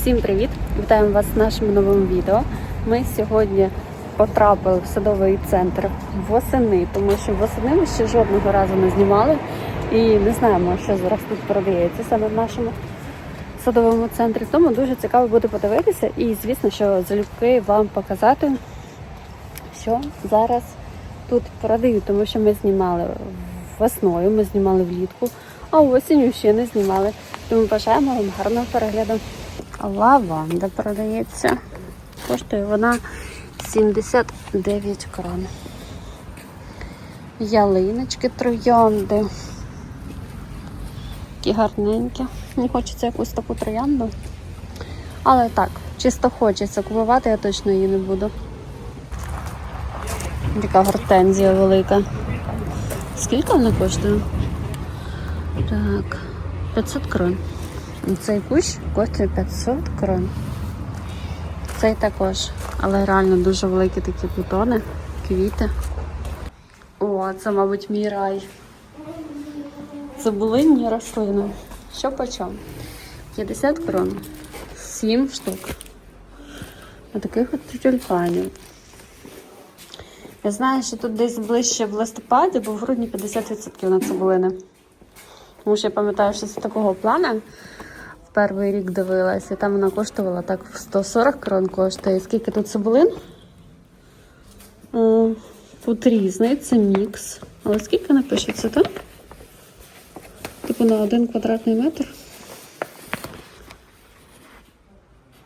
Всім привіт! Вітаємо вас в нашому новому відео. Ми сьогодні потрапили в садовий центр восени, тому що восени ми ще жодного разу не знімали і не знаємо, що зараз тут продається саме в нашому садовому центрі. Тому дуже цікаво буде подивитися і, звісно, що залюбки вам показати, що зараз тут продають, тому що ми знімали весною, ми знімали влітку, а осінню ще не знімали. Тому бажаємо вам гарного перегляду. Лаванда продається. Коштує вона 79 крон. Ялиночки троянди. Такі гарненькі. Мені хочеться якусь таку троянду. Але так, чисто хочеться купувати, я точно її не буду. Така гортензія велика. Скільки вона коштує? Так, 500 крон. Цей кущ коштує 500 крон. Цей також, але реально дуже великі такі бутони, квіти. О, це, мабуть, мій рай. Цибулинні рослини. Що по чому? 50 крон. 7 штук. Отаких от тюльпанів. Я знаю, що тут десь ближче в листопаді, бо в грудні 50% на цибулини. Тому що я пам'ятаю, що з такого плана перший рік дивилася, там вона коштувала так в 140 крон коштує. Скільки тут цибулин? О, Тут різний, це мікс. Але скільки напишеться тут? Типу на один квадратний метр.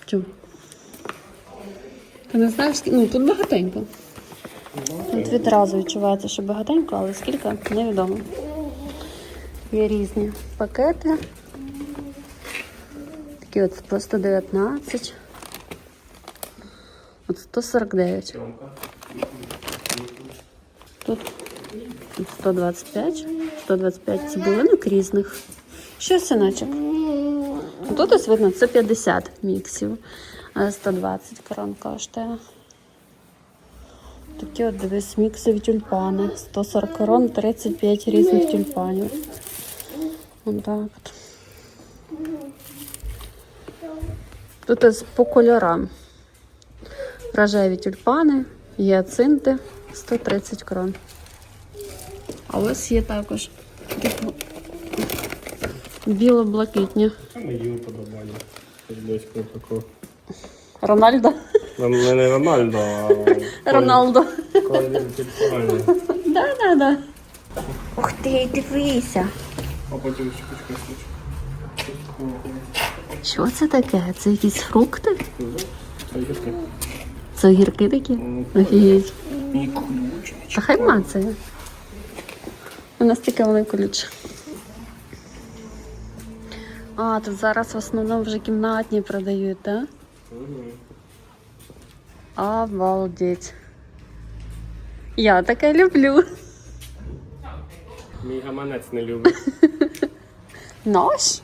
Тю. Ти не знаєш? Ну, тут багатенько. Тут відразу відчувається, що багатенько, але скільки невідомо. Є різні пакети. Такі от по 119. От 149. Тут 125. 125 цибулинок різних. Що синочок? Тут ось видно, це 50 міксів, а 120 крон коштує. Такі от дивись міксові тюльпани. 140 крон, 35 різних тюльпанів. Ось так от. Тут по кольорам. Рожеві тюльпани, гіацинти 130 крон. А ось є також типу біло-блакитні. Рональдо. Не не Рональдо, а Роналдо. Тюльпани. Да, да, да. Ух ти, дивися. А потім чекай, чекай, Що це таке? Це якісь фрукти? Це гірки. Це огірки такі? Офігеть. Та хай мацає. У нас таке вони колюче. А, тут зараз в основному вже кімнатні продають, так? Обалдеть. Я таке люблю. Мій гаманець не любить. Наш?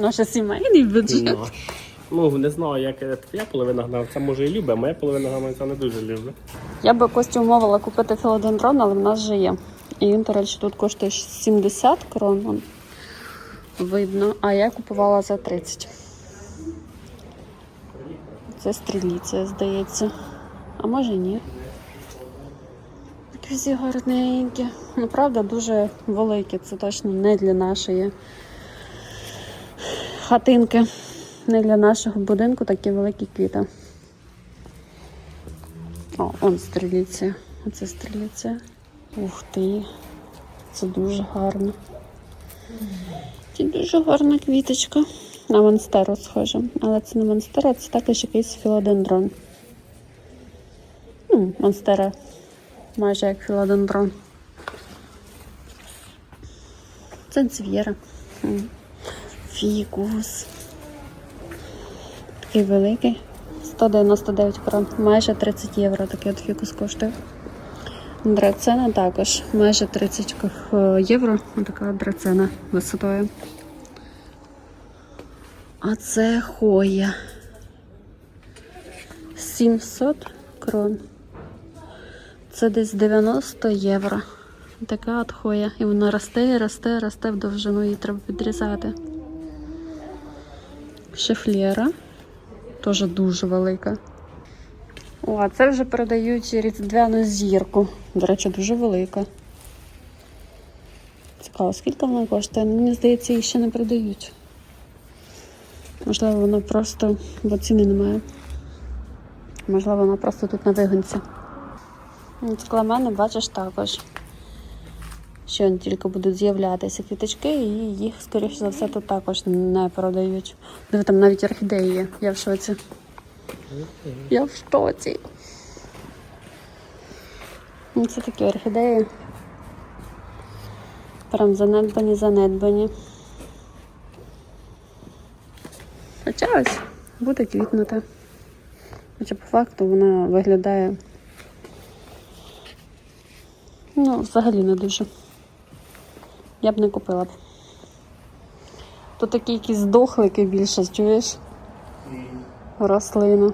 Наш сімейний бюджет. Наш. Ну, не знаю, як я- твоя половина гнавця може і любить, а моя половина гаманця не дуже любить. Я би Костю умовила купити філодендрон, але в нас вже є. І він, до речі, тут коштує 70 крон. Видно, а я купувала за 30. Це стріліція, здається. А може ні. Такі всі гарненькі. Ну, правда, дуже великі. Це точно не для нашої хатинки, не для нашого будинку такі великі квіти. О, он стріліція. Оце стріліція. Ух ти. Це дуже гарно. Це дуже гарна квіточка. На монстеру схоже. Але це не монстера, це також якийсь філодендрон. Ну, монстера майже як філодендрон. Це дзвіра. Фікус. Такий великий. 199 крон, майже 30 євро такий от фікус коштує. Драцена також майже 30 к- євро. Така драцена висотою. А це хоя. 700 крон. Це десь 90 євро. Така от хоя. І вона росте, росте, росте в довжину, її треба підрізати. Шефлєра Теж дуже велика. О, а це вже продають різдвяну зірку. До речі, дуже велика. Цікаво, скільки вона коштує? Ну, Мені здається, її ще не продають. Можливо, вона просто, бо ціни немає. Можливо, вона просто тут на вигонці. Скламени, бачиш також. Що тільки будуть з'являтися квіточки, і їх, скоріш за все, тут також не продають. Диви, там навіть орхідеї є. Я в шоці. Я в шоці. Ну, Це такі орхідеї. Прям занедбані, занедбані. Хоча ось буде квітнути. Хоча по факту вона виглядає. Ну, взагалі не дуже. Я б не купила б. Тут такі якісь здохлики більше, чуєш? Рослина.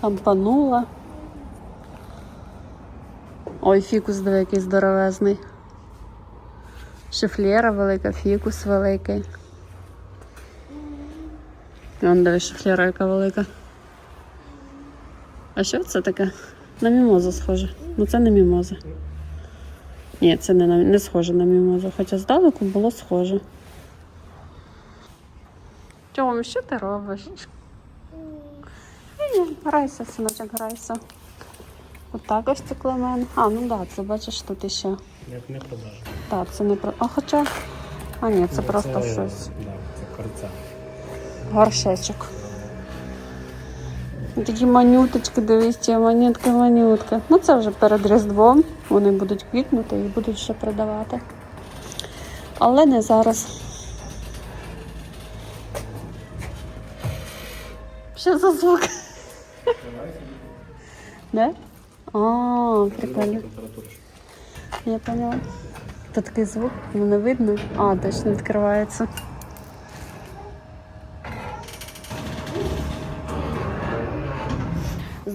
Кампанула. Ой, фікус диви, який здоровезний. Шифлєра велика, фікус великий. Вон диви, шифлєра яка велика. А що це таке? На мімозу схоже. Ну це не мімоза. Ні, це не, не схоже на мімозу, хоча здалеку було схоже. Тьом, що ти робиш? Грайся, синочок, грайся. Отак ось це клемен. А, ну так, да, це бачиш тут іще. Як не продажу. Так, це не про. А хоча. А ні, це просто щось. Да, це корця. Горшечок. Такі манюточки, дивись, ці манютки, манютки. Ну це вже перед Різдвом. Вони будуть квітнути і будуть ще продавати. Але не зараз. Що за звук? Не? А, прикольно. Я поняла. Тут такий звук, ну не видно. А, точно відкривається.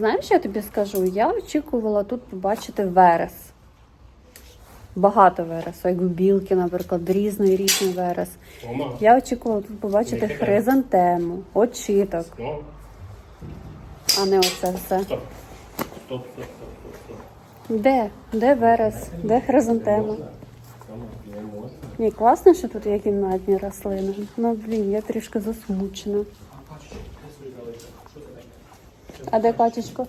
Знаєш, що я тобі скажу? Я очікувала тут побачити верес. Багато вересу, як в білки, наприклад, різний різний верес. Я очікувала тут побачити хризантему, очіток, а не оце все. стоп. Стоп, стоп, стоп, стоп. Де? Де верес? Де хризантема? Ні, класно, що тут є кімнатні рослини. Ну, блін, я трішки засмучена. А де качечка?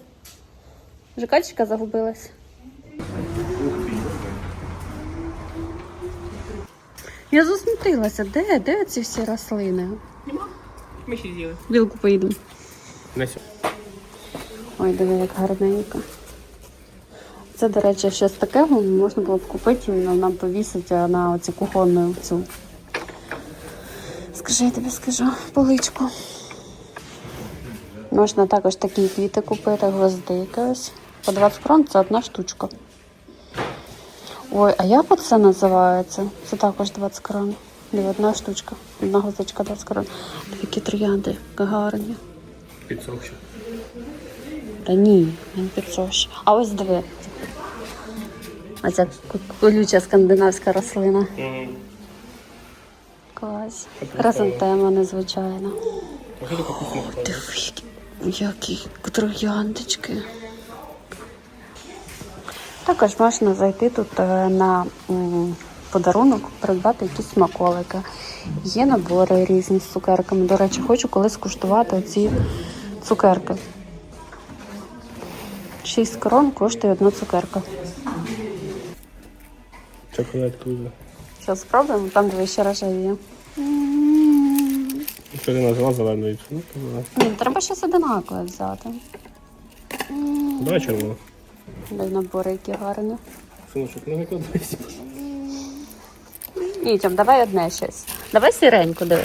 Вже качечка загубилась. Я засмутилася. Де? Де ці всі рослини? Ми ще з'їли. Білку поїду. Несю. Ой, диви, як гарненько. Це, до речі, щось такого можна було б купити і нам повісити на оцю кухонну цю. Скажи, я тобі скажу, поличку. Можна також такі квіти купити, гвоздики ось. По 20 крон це одна штучка. Ой, а як це називається? Це також 20 крон. Диви, одна штучка. Одна гвоздичка 20 крон. Такі троянди гарні. Підсохши. Та ні, він підсохший. А ось диви. Оця колюча скандинавська рослина. Клас. Хризантема незвичайна. Кухня. Диви, які, трояндочки. Також можна зайти тут е, на подарунок, придбати якісь смаколики. Є набори різні з цукерками. До речі, хочу колись куштувати ці цукерки. 6 крон коштує одна цукерка. Чоколад круто. Зараз спробуємо, там дві ще рожеві є. Що ти назвала зеленою? Ну, то. Ні, треба щось одинакове взяти. Давай червону. Дай набори, які гарні. Синочок, ну яка десь. Ні, Тьом, давай одне щось. Давай сіреньку, диви.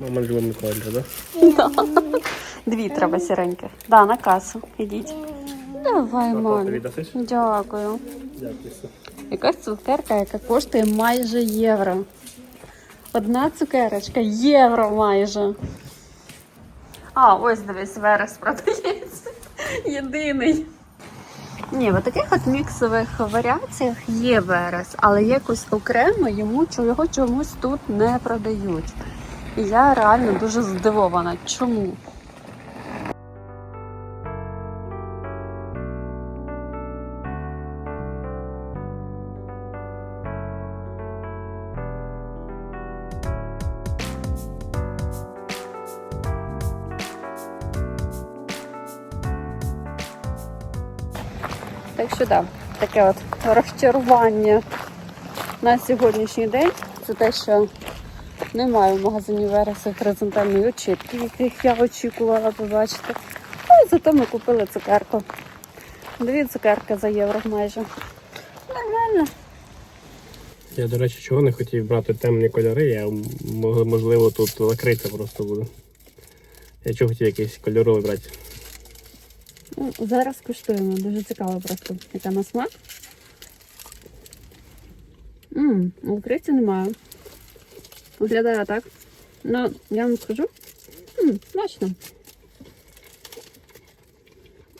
Мама любила колір, да? Дві треба сіреньких. Да, на касу. Ідіть. Давай, тобі? Дякую. Дякую. Якась цукерка, яка коштує майже євро. Одна цукерочка євро майже. А, ось дивись, верес продається. Єдиний. Ні, в таких от міксових варіаціях є верес, але якось окремо йому його чомусь тут не продають. І я реально дуже здивована. Чому? Так так, таке от розчарування на сьогоднішній день. Це те, що немає в магазині Вереса хризантемної очітки, яких я очікувала побачити. Ну зато ми купили цукерку. Дві цукерки за євро майже. Нормально. Я, до речі, чого не хотів брати темні кольори, я можливо тут лакриця просто буде. Я чого хотів якийсь кольоровий брати. Ну, зараз куштуємо. Дуже цікаво просто, яка на смак. Ммм, укриття немає. Виглядає так. Ну, я вам скажу. Ммм, смачно.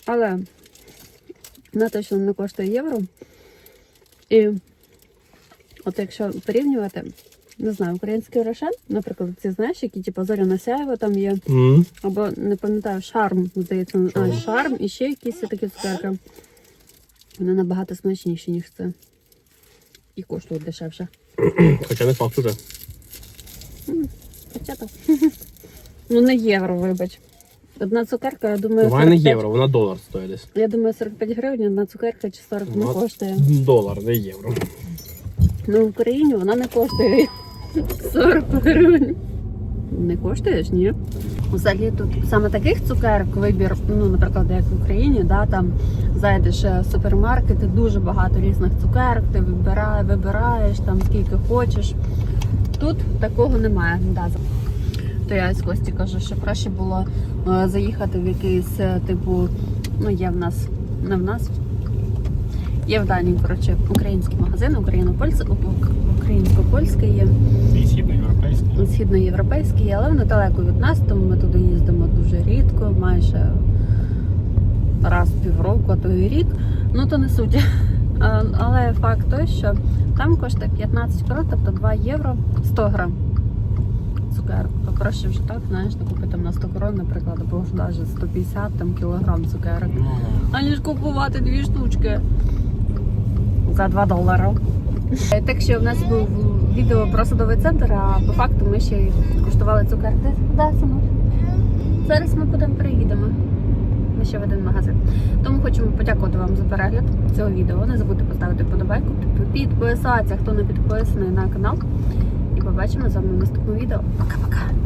Але на те, що не коштує євро. І от якщо порівнювати, не знаю, український рошен, наприклад, ці знаєш, які типу зоряна сяєва там є. м Або не пам'ятаю, шарм, здається, а, Шарм. і ще якісь такі цукерки. Вони набагато смачніші, ніж це. І коштують дешевше. Хоча не факт уже. Хоча так. Ну, не євро, вибач. Одна цукерка, я думаю, Вона не євро, вона долар стоїть десь. Я думаю, 45 гривень, одна цукерка чи 40 не Ну, коштує. Долар, не євро. Ну, в Україні вона не коштує 40 гривень. Не коштує ж, ні? Взагалі тут саме таких цукерок вибір, ну, наприклад, як в Україні, да, там зайдеш е, в супермаркети, дуже багато різних цукерок, ти вибираєш, вибираєш там скільки хочеш. Тут такого немає. Да. То я з Кості кажу, що краще було е, заїхати в якийсь е, типу, ну є в нас, не в нас. Є в Данії, коротше, український магазин, україно-польський, українсько-польський є, І східноєвропейський. східноєвропейський, але вони далеко від нас, тому ми туди їздимо дуже рідко, майже раз в півроку, а то і рік. Ну то не суть. Але факт той, що там коштує 15 крон, тобто 2 євро 100 грам цукерок. Краще вже так, знаєш, купити там на 100 крон, наприклад, або навіть 150 там, кілограм цукерок. Ну, аніж купувати дві штучки за 2 долари. Е, Так що в нас був відео про садовий центр, а по факту ми ще й куштували цукерки. Да, сину? Зараз ми будемо приїдемо. Ми ще в один магазин. Тому хочемо подякувати вам за перегляд цього відео. Не забудьте поставити подобайку, підписатися, хто не підписаний на канал. І побачимо з вами в наступному відео. Пока-пока!